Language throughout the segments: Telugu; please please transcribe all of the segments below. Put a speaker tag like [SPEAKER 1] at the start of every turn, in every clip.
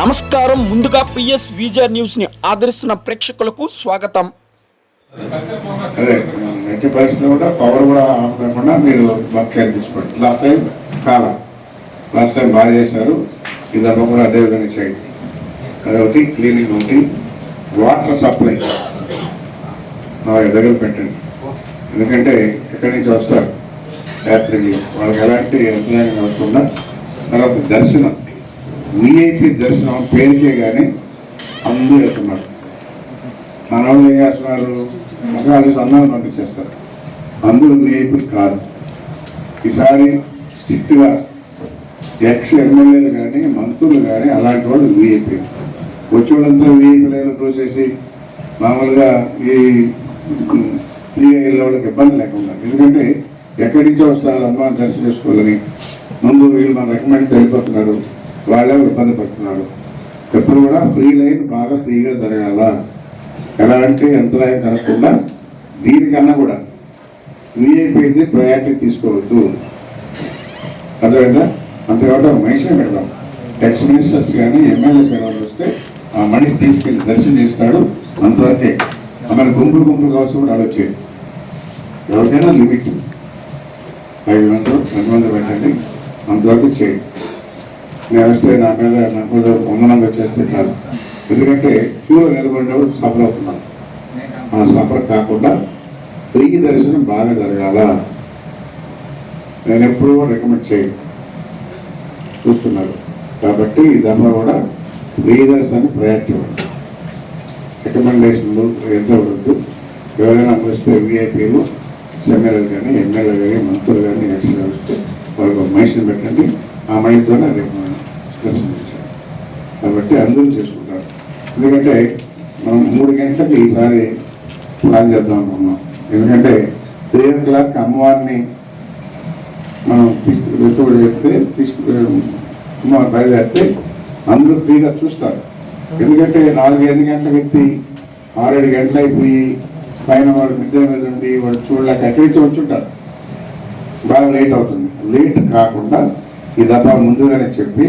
[SPEAKER 1] నమస్కారం. ముందుగా పిఎస్ విజర్ న్యూస్ని ఆదరిస్తున్న ప్రేక్షకులకు స్వాగతం.
[SPEAKER 2] అదే ఎట్టి పరిస్థితుల్లో కూడా పవర్ కూడా ఆఫ్ కాకుండా మీరు బాగా కేర్ తీసుకోండి. లాస్ట్ టైం కాల లాస్ట్ టైం బాగా చేశారు. ఈ దెబ్బ కూడా అదేవిధంగా చేయండి. అదొకటి క్లీనింగ్ ఒకటి వాటర్ సప్లై దగ్గర పెట్టండి. ఎందుకంటే ఎక్కడి నుంచి వస్తారు? యాత్రికులు వాళ్ళకి ఎలాంటి అభిప్రాయం కాకుండా తర్వాత దర్శనం. విఐపి దర్శనం పేరుకే కానీ అందరూ వెళ్తున్నారు మన వాళ్ళు ఏం చేస్తున్నారు? మగాలు సందాలు పంపించేస్తారు. అందరూ విఐపి కాదు. ఈసారి స్ట్రిక్ట్గా ఎక్స్ ఎమ్మెల్యేలు కానీ మంత్రులు కానీ అలాంటి వాళ్ళు విఐపీ వచ్చేవాళ్ళంతా వాళ్ళంతా చూసేసి మామూలుగా ఈ ఫ్రీగా వాళ్ళకి ఇబ్బంది లేకుండా ఎందుకంటే ఎక్కడి నుంచో వస్తారు అమ్మ దర్శనం చేసుకోవాలని. ముందు వీళ్ళు మన రికమెండ్ వెళ్ళిపోతున్నారు వాళ్ళే ఇబ్బంది పడుతున్నారు. ఎప్పుడు కూడా ఫ్రీ లైన్ బాగా ఫ్రీగా జరగాల? ఎలాంటి అంతరాయం కలగకుండా దీనికన్నా కూడా. విఐపీది ప్రయారిటీ తీసుకోవద్దు. అర్థమైందా? అంత ఒక మనిషిని పెడదాం. ఎక్స్ మినిస్టర్స్ కానీ ఎమ్మెల్యేస్ కానీ వస్తే ఆ మనిషి తీసుకెళ్ళి దర్శనం చేస్తాడు. అంతవరకే. మన గుంపులు గుంపులు కావచ్చు కూడా ఆలోచించేది ఎవరికైనా లిమిట్. ఐదు వందలు రెండు వందలు పెట్టండి. అంతవరకు చేయండి నేను వస్తే నా మీద నా మీద వందనంగా చేస్తున్నారు ఎందుకంటే క్యూలో నిలబడినప్పుడు సఫర్ అవుతున్నాను ఆ సఫర్ కాకుండా ఫ్రీ దర్శనం బాగా జరగాల? నేను ఎప్పుడూ రికమెండ్ చేయను. చూస్తున్నారు. కాబట్టి ఈ దఫా కూడా ఫ్రీ దర్శనాన్ని ప్రయారిటీ ఇవ్వండి రికమెండేషన్లు ఎంతో ఉండదు ఎవరైనా వస్తే విఐపీలు ఎమ్మెల్యేలు కానీ ఎమ్మెల్యే కానీ మంత్రులు కానీ ఎస్ఎల్ వస్తే వాళ్ళకి మనిషిని పెట్టండి. ఆ మనిషితోనే రేపు మనం దర్శనం ఇచ్చాం కాబట్టి అందరూ చేసుకుంటారు. ఎందుకంటే మనం మూడు గంటలకి ఈసారి ప్లాన్ చేద్దాం అనుకున్నాం. ఎందుకంటే త్రీ ఓ క్లాక్ అమ్మవారిని మనం వెతుకుడు చెప్తే తీసుకు అమ్మవారు బయలుదేరితే అందరూ ఫ్రీగా చూస్తారు. ఎందుకంటే నాలుగు ఎనిమిది గంటల వ్యక్తి ఆరేడు గంటలు అయిపోయి పైన వాడు మిద్దె మీద ఉండి వాడు చూడలేక ఎక్కడి నుంచి వచ్చుంటారు బాగా లేట్ అవుతుంది. లేట్ కాకుండా ఈ దఫా ముందుగానే చెప్పి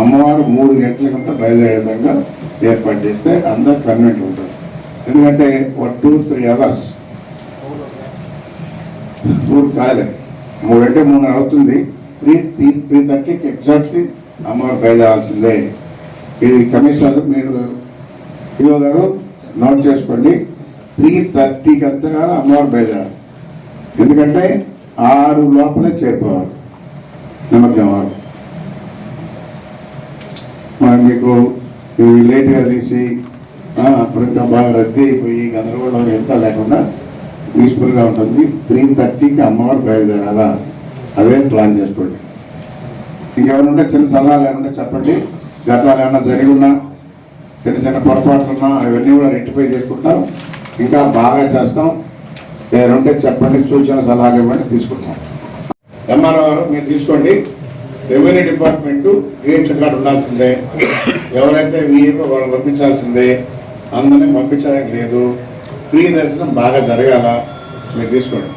[SPEAKER 2] అమ్మవారు మూడు గంటలకంతా బయలుదేరే విధంగా ఏర్పాటు చేస్తే అందరు కన్వెంట్ ఉంటారు. ఎందుకంటే ఒక టూ త్రీ అవర్స్ మూడు కాలే. మూడంటే మూడు అవుతుంది. త్రీ త్రీ త్రీ థర్టీకి ఎగ్జాక్ట్లీ అమ్మవారు బయలుదేరాల్సిందే. ఇది కమిషనర్ మీరు ఈఓ గారు నోట్ చేసుకోండి. త్రీ థర్టీకి అంతగా అమ్మవారు బయలుదేరాలి. ఎందుకంటే ఆరు లోపలే చేరుకోవాలి నిమగ్నం వారు మీకు లేట్గా తీసి అప్పుడంతా అప్పుడు బాగా రద్దీ అయిపోయి గందరగోళం ఎంత లేకుండా పీస్ఫుల్గా ఉంటుంది. త్రీ థర్టీకి అమ్మవారు బయలుదేరాలా? అదే ప్లాన్ చేసుకోండి. ఇంకెవరు ఉంటే చిన్న సలహాలు ఏమంటే చెప్పండి. గతాలు ఏమన్నా జరిగి ఉన్నా చిన్న చిన్న పొరపాట్లు ఉన్నా అవన్నీ కూడా రెక్టిఫై చేసుకుంటాం. ఇంకా బాగా చేస్తాం. ఏదంటే చెప్పండి. సూచన సలహాలు ఇవ్వండి తీసుకుంటాం. ఎంఆర్ఓ గారు మీరు తీసుకోండి. రెవెన్యూ డిపార్ట్మెంట్ గేట్ల కాడ ఉండాల్సిందే? ఎవరైతే వీరు వాళ్ళు పంపించాల్సిందే? అందరినీ పంపించడానికి లేదు. ఫ్రీ దర్శనం బాగా జరగాల. మీరు తీసుకోండి!